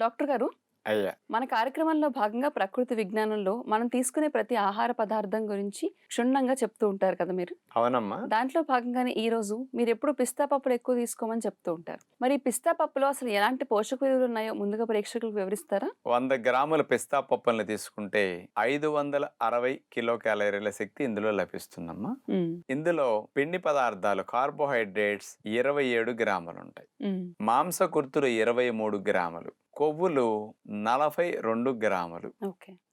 Doctor గారు అయ్యా. మన కార్యక్రమంలో భాగంగా ప్రకృతి విజ్ఞానంలో మనం తీసుకునే ప్రతి ఆహార పదార్థం గురించి క్షుణ్ణంగా చెప్తూ ఉంటారు కదా మీరు? అవునమ్మా. దాంట్లో భాగంగానే ఈ రోజు మీరు ఎప్పుడు పిస్తా పప్పులు ఎక్కువ తీసుకోమని చెప్తూ ఉంటారు. మరి పిస్తా పప్పులో అసలు ఎలాంటి పోషక విలువలు ఉన్నాయో ముందుగా ప్రేక్షకులకు వివరిస్తారా? వంద గ్రాముల పిస్తా పప్పులను తీసుకుంటే ఐదు వందల అరవై కిలో క్యాలరీల శక్తి ఇందులో లభిస్తుందమ్మా. ఇందులో పిండి పదార్థాలు కార్బోహైడ్రేట్స్ ఇరవై ఏడు గ్రాములు ఉంటాయి ఉమ్, మాంసకృతులు ఇరవై మూడు గ్రాములు. కొవ్వులు నలభై రెండు గ్రాములు.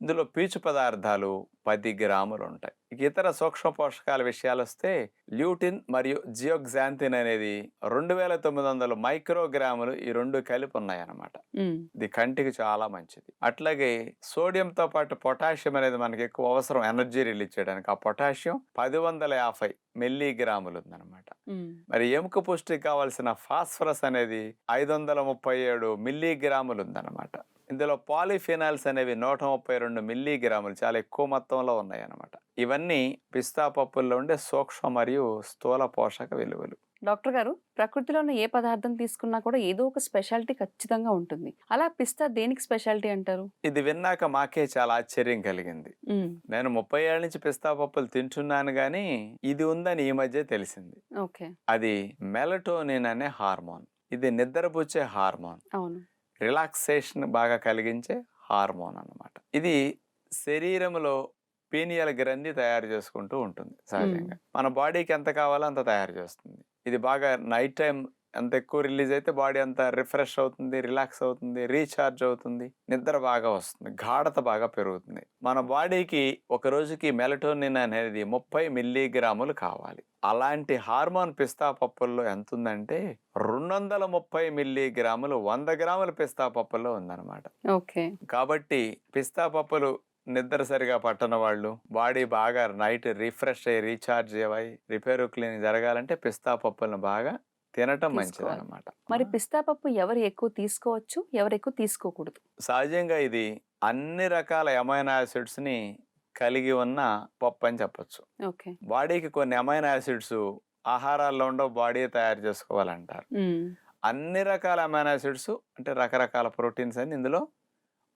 ఇందులో పీచు పదార్థాలు పది గ్రాములు ఉంటాయి ఇతర సూక్ష్మ పోషకాల విషయాలు వస్తే ల్యూటిన్ మరియు జియోగ్జాంతిన్ అనేది రెండు వేల తొమ్మిది వందల మైక్రోగ్రాములు ఈ రెండు కలిపి ఉన్నాయన్నమాట ఇది కంటికి చాలా మంచిది. అట్లాగే సోడియంతో పాటు పొటాషియం అనేది మనకి ఎక్కువ అవసరం ఎనర్జీ రిలీజ్ చేయడానికి. ఆ పొటాషియం పది వందల యాభై మిల్లీగ్రాములు ఉందన్నమాట మరి ఎముక పుష్టికి కావాల్సిన ఫాస్ఫరస్ అనేది ఐదు వందల ముప్పై ఏడు మిల్లీగ్రాములు ఉందన్నమాట ఇందులో పాలిఫినాల్స్ అనేవి నూట ముప్పై రెండు మిల్లీగ్రాములు చాలా ఎక్కువ మొత్తంలో ఉన్నాయి అన్నమాట ఇవన్నీ పిస్తా పప్పుల్లో ఉండే సూక్ష్మ మరియు స్థూల పోషక విలువలు. డాక్టర్ గారు ప్రకృతిలో ఉన్న ఏ పదార్థం తీసుకున్నా కూడా ఏదో ఒక స్పెషాలిటీ ఖచ్చితంగా ఉంటుంది. అలా పిస్తా దేనికి స్పెషాలిటీ అంటారు? ఇది విన్నాక మాకే చాలా ఆశ్చర్యం కలిగింది. నేను ముప్పై ఏళ్ళ నుంచి పిస్తా పప్పులు తింటున్నాను కానీ ఇది ఉందని ఈ మధ్య తెలిసింది. ఓకే. అది మెలటోనిన్ అనే హార్మోన్. ఇది నిద్రపుచ్చే హార్మోన్. అవును. రిలాక్సేషన్ బాగా కలిగించే హార్మోన్ అన్నమాట. ఇది శరీరంలో పీనియల్ గ్రంథి తయారు చేసుకుంటూ ఉంటుంది సహజంగా. మన బాడీకి ఎంత కావాలో అంత తయారు చేస్తుంది. ఇది బాగా నైట్ టైం ఎంత ఎక్కువ రిలీజ్ అయితే బాడీ అంత రిఫ్రెష్ అవుతుంది రిలాక్స్ అవుతుంది రీఛార్జ్ అవుతుంది నిద్ర బాగా వస్తుంది గాఢత బాగా పెరుగుతుంది. మన బాడీకి ఒక రోజుకి మెలటోనిన్ అనేది ముప్పై మిల్లీగ్రాములు కావాలి. అలాంటి హార్మోన్ పిస్తా పప్పుల్లో ఎంత ఉందంటే రెండు వందల ముప్పై మిల్లీగ్రాములు వంద గ్రాముల పిస్తా పప్పుల్లో ఉందన్నమాట. ఓకే. కాబట్టి పిస్తా పప్పులు నిద్ర సరిగా పట్టని వాళ్ళు బాడీ బాగా నైట్ రిఫ్రెష్ అయ్యి రీఛార్జ్ అయ్యి రిపేర్ క్లీన్ జరగాలంటే పిస్తా పప్పులను బాగా తినటం మంచిది. అనమాట మరి పిస్తా పప్పు ఎవరు ఎక్కువ తీసుకోవచ్చు ఎవరు ఎక్కువ తీసుకోకూడదు? సహజంగా ఇది అన్ని రకాల అమైనో యాసిడ్స్ని కలిగి ఉన్న పప్పు అని చెప్పొచ్చు. ఓకే. బాడీకి కొన్ని అమైనో యాసిడ్స్ ఆహారాల్లో ఉండవు బాడీ తయారు చేసుకోవాలంటారు. అన్ని రకాల అమైనో యాసిడ్స్ అంటే రకరకాల ప్రోటీన్స్ అన్ని ఇందులో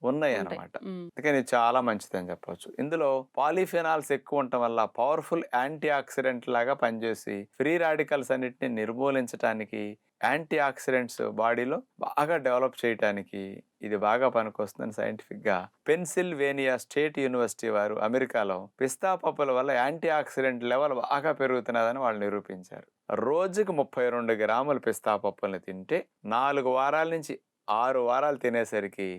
ఉన్నాయి ఉమ్, అందుకని ఇది చాలా మంచిది అని చెప్పొచ్చు. ఇందులో పాలిఫెనాల్స్ ఎక్కువ ఉండటం వల్ల పవర్ఫుల్ యాంటీ ఆక్సిడెంట్ లాగా పనిచేసి ఫ్రీ రాడికల్స్ అన్నిటిని నిర్మూలించడానికి యాంటీ ఆక్సిడెంట్స్ బాడీలో బాగా డెవలప్ చేయడానికి ఇది బాగా పనికొస్తుందని సైంటిఫిక్గా పెన్సిల్వేనియా స్టేట్ యూనివర్సిటీ వారు అమెరికాలో పిస్తా పప్పుల వల్ల యాంటీ ఆక్సిడెంట్ లెవెల్ బాగా పెరుగుతున్నదని వాళ్ళు నిరూపించారు. రోజుకు ముప్పై రెండు గ్రాముల పిస్తా పప్పుల్ని తింటే నాలుగు వారాల నుంచి ఆరు వారాలు తినేసరికి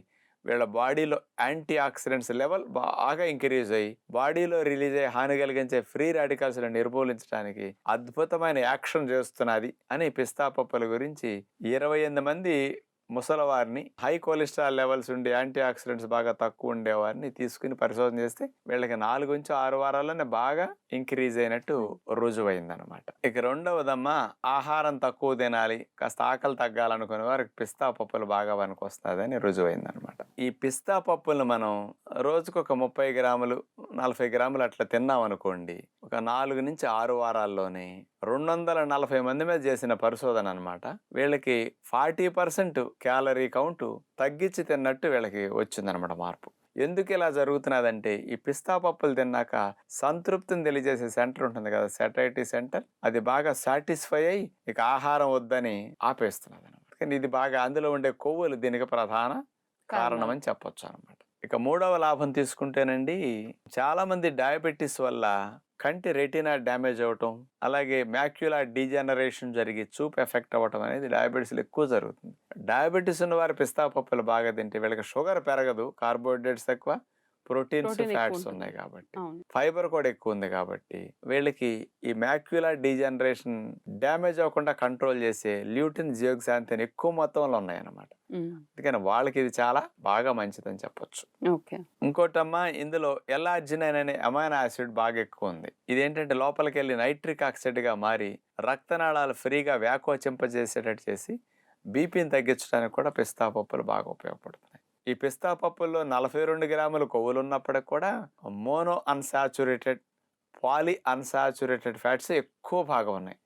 వీళ్ళ బాడీలో యాంటీ ఆక్సిడెంట్స్ లెవెల్ బాగా ఇంక్రీజ్ అయ్యి బాడీలో రిలీజ్ అయ్యే హాని కలిగించే ఫ్రీ రాడికల్స్ నిర్మూలించడానికి అద్భుతమైన యాక్షన్ చేస్తున్నది అని పిస్తా పప్పుల గురించి ఇరవై ఎనిమిది మంది ముసలవారిని హై కొలెస్ట్రాల్ లెవెల్స్ ఉండి యాంటీ ఆక్సిడెంట్స్ బాగా తక్కువ ఉండేవారిని తీసుకుని పరిశోధన చేస్తే వీళ్ళకి నాలుగు నుంచి ఆరు వారాల్లోనే బాగా ఇంక్రీజ్ అయినట్టు రుజువైందనమాట ఇక రెండవదమ్మా ఆహారం తక్కువ తినాలి కాస్త ఆకలి తగ్గాలనుకునే వారికి పిస్తా పప్పులు బాగా పనికొస్తుందని రుజువైందనమాట ఈ పిస్తా పప్పులు మనం రోజుకు ఒక ముప్పై గ్రాములు నలభై గ్రాములు అట్లా తిన్నాం అనుకోండి ఒక నాలుగు నుంచి ఆరు వారాల్లోనే రెండు వందల నలభై మంది మీద చేసిన పరిశోధన అనమాట వీళ్ళకి ఫార్టీ పర్సెంట్ క్యాలరీ కౌంట్ తగ్గించి తిన్నట్టు వీళ్ళకి వచ్చిందనమాట మార్పు. ఎందుకు ఇలా జరుగుతున్నదంటే ఈ పిస్తా పప్పులు తిన్నాక సంతృప్తిని తెలియజేసే సెంటర్ ఉంటుంది కదా సెటైటీ సెంటర్. అది బాగా సాటిస్ఫై అయ్యి ఇక ఆహారం వద్దని ఆపేస్తున్నది అనమాట కానీ ఇది బాగా అందులో ఉండే కొవ్వులు దీనికి ప్రధాన కారణం అని చెప్పొచ్చు అనమాట ఇక మూడవ లాభం తీసుకుంటేనండి చాలా మంది డయాబెటీస్ వల్ల కంటి రెటీనా డ్యామేజ్ అవ్వటం అలాగే మ్యాక్యులా డీజనరేషన్ జరిగి చూపు ఎఫెక్ట్ అవ్వటం అనేది డయాబెటీస్లో ఎక్కువ జరుగుతుంది. డయాబెటీస్ ఉన్న వారి పిస్తా పప్పులు బాగా తింటే వీళ్ళకి షుగర్ పెరగదు కార్బోహైడ్రేట్స్ ఎక్కువ ప్రోటీన్స్ ఫ్యాట్స్. ఉన్నాయి కాబట్టి. ఫైబర్ కూడా ఎక్కువ ఉంది కాబట్టి వీళ్ళకి ఈ మ్యాక్యులా డీజనరేషన్ డ్యామేజ్ అవ్వకుండా కంట్రోల్ చేసే ల్యూటిన్ జియోగ్జాంతిన్ ఎక్కువ మొత్తంలో ఉన్నాయన్నమాట. అందుకని వాళ్ళకి ఇది చాలా బాగా మంచిదని చెప్పొచ్చు. ఇంకోటమ్మా ఇందులో ఎల్ఆర్జినైన్ అనే అమైనో యాసిడ్ బాగా ఎక్కువ ఉంది. ఇదేంటంటే లోపలికి వెళ్ళి నైట్రిక్ ఆక్సైడ్గా మారి రక్తనాళాలు ఫ్రీగా వ్యాకోచింపజేసేటట్టు చేసి బీపీని తగ్గించడానికి కూడా పిస్తా పప్పులు బాగా ఉపయోగపడుతున్నాయి. ఈ పిస్తా పప్పుల్లో నలభై రెండు గ్రాముల కొవ్వులు ఉన్నప్పటికి కూడా monounsaturated polyunsaturated fats ఎక్కువ భాగం ఉన్నాయి.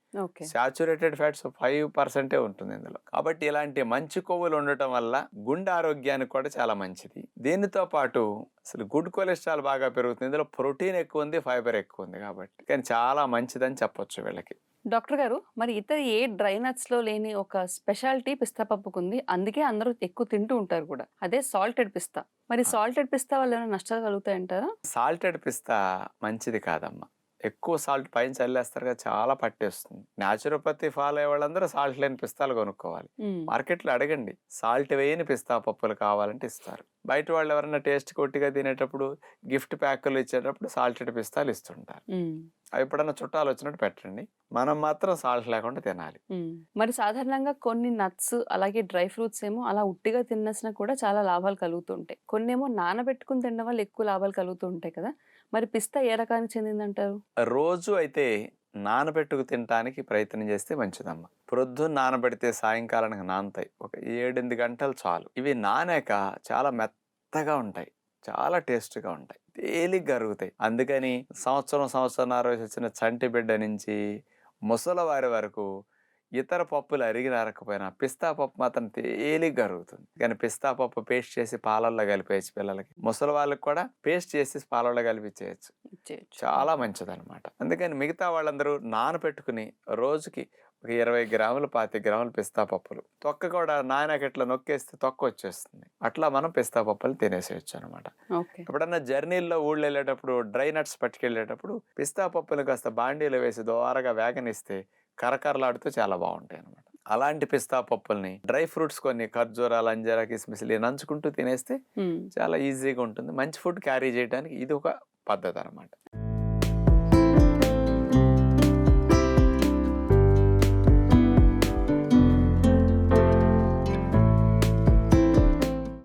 సాచురేటెడ్ ఫ్యాట్స్ ఫైవ్ పర్సెంటే ఉంటుంది ఇందులో. కాబట్టి ఇలాంటి మంచి కొవ్వులు ఉండటం వల్ల గుండె ఆరోగ్యానికి కూడా చాలా మంచిది. దీనితో పాటు అసలు గుడ్ కొలెస్ట్రాల్ బాగా పెరుగుతుంది. ఇందులో ప్రోటీన్ ఎక్కువ ఉంది ఫైబర్ ఎక్కువ ఉంది కాబట్టి. కానీ చాలా మంచిదని చెప్పొచ్చు వీళ్ళకి. డాక్టర్ గారు మరి ఇతర ఏ డ్రై నట్స్లో లేని ఒక స్పెషాలిటీ పిస్తా పప్పుకు ఉంది. అందుకే అందరూ ఎక్కువ తింటూ ఉంటారు కూడా. అదే సాల్టెడ్ పిస్తా. మరి సాల్టెడ్ పిస్తా వల్ల ఏమైనా నష్టాలు కలుగుతాయంటారా? సాల్టెడ్ పిస్తా మంచిది కాదమ్మా. ఎక్కువ సాల్ట్ పైన చల్లేస్తారు కదా చాలా పట్టేస్తుంది. న్యాచురోపతి ఫాలో అయ్యే వాళ్ళందరూ సాల్ట్ లేని పిస్తాలు కొనుక్కోవాలి. మార్కెట్లో అడగండి. సాల్ట్ వేయని పిస్తా పప్పులు కావాలంటే ఇస్తారు. బయట వాళ్ళు ఎవరైనా టేస్ట్ కొట్టిగా తినేటప్పుడు గిఫ్ట్ ప్యాకులు ఇచ్చేటప్పుడు సాల్టెడ్ పిస్తాలు ఇస్తుంటారు. అవి ఎప్పుడన్నా చుట్టాలు వచ్చినట్టు పెట్టండి. మనం మాత్రం సాల్ట్ లేకుండా తినాలి. మరి సాధారణంగా కొన్ని నట్స్ అలాగే డ్రై ఫ్రూట్స్ ఏమో అలా ఉట్టిగా తిన్నసిన కూడా చాలా లాభాలు కలుగుతుంటాయి. కొన్ని ఏమో నానబెట్టుకుని తినడం వల్ల ఎక్కువ లాభాలు కలుగుతూ ఉంటాయి కదా. మరి పిస్తా ఏ రకానికి చెందిందంటారు? రోజు అయితే నానబెట్టుకు తినడానికి ప్రయత్నం చేస్తే మంచిదమ్మా. ప్రొద్దున నానబెడితే సాయంకాలానికి నానతాయి. ఒక ఏడెనిమిది గంటలు చాలు. ఇవి నానాక చాలా మెత్తగా ఉంటాయి. చాలా టేస్ట్గా ఉంటాయి. తేలిగ్గా అరుగుతాయి. అందుకని సంవత్సరం సంవత్సరం వయసు వచ్చిన చంటి బిడ్డ నుంచి ముసలవారి వరకు ఇతర పప్పులు అరిగిన అరకపోయినా పిస్తా పప్పు మాత్రం తేలిగ్గా అరుగుతుంది కానీ పిస్తా పప్పు పేస్ట్ చేసి పాలల్లో కలిపేయచ్చు పిల్లలకి. ముసలి వాళ్ళకి కూడా పేస్ట్ చేసి పాలల్లో కలిపించేయచ్చు. చాలా మంచిదన్నమాట. అందుకని మిగతా వాళ్ళందరూ నానబెట్టుకుని రోజుకి ఒక ఇరవై గ్రాములు పాతి గ్రాములు పిస్తా పప్పులు. తొక్క కూడా నాయనకి ఇట్లా నొక్కేస్తే తొక్క వచ్చేస్తుంది. అట్లా మనం పిస్తా పప్పులు తినేసేయచ్చు అనమాట ఎప్పుడన్నా జర్నీల్లో ఊళ్ళు వెళ్ళేటప్పుడు డ్రై నట్స్ పట్టుకెళ్ళేటప్పుడు పిస్తా పప్పులు కాస్త బాండీలో వేసి దోరగా వేగనిస్తే కరకరలాడుతూ చాలా బాగుంటాయి అనమాట అలాంటి పిస్తా పప్పుల్ని డ్రై ఫ్రూట్స్ కొన్ని ఖర్జూరాలు అంజరా కిస్మిస్లు నంచుకుంటూ తినేస్తే. చాలా ఈజీగా ఉంటుంది. మంచి ఫుడ్ క్యారీ చేయడానికి ఇది ఒక పద్ధతి అనమాట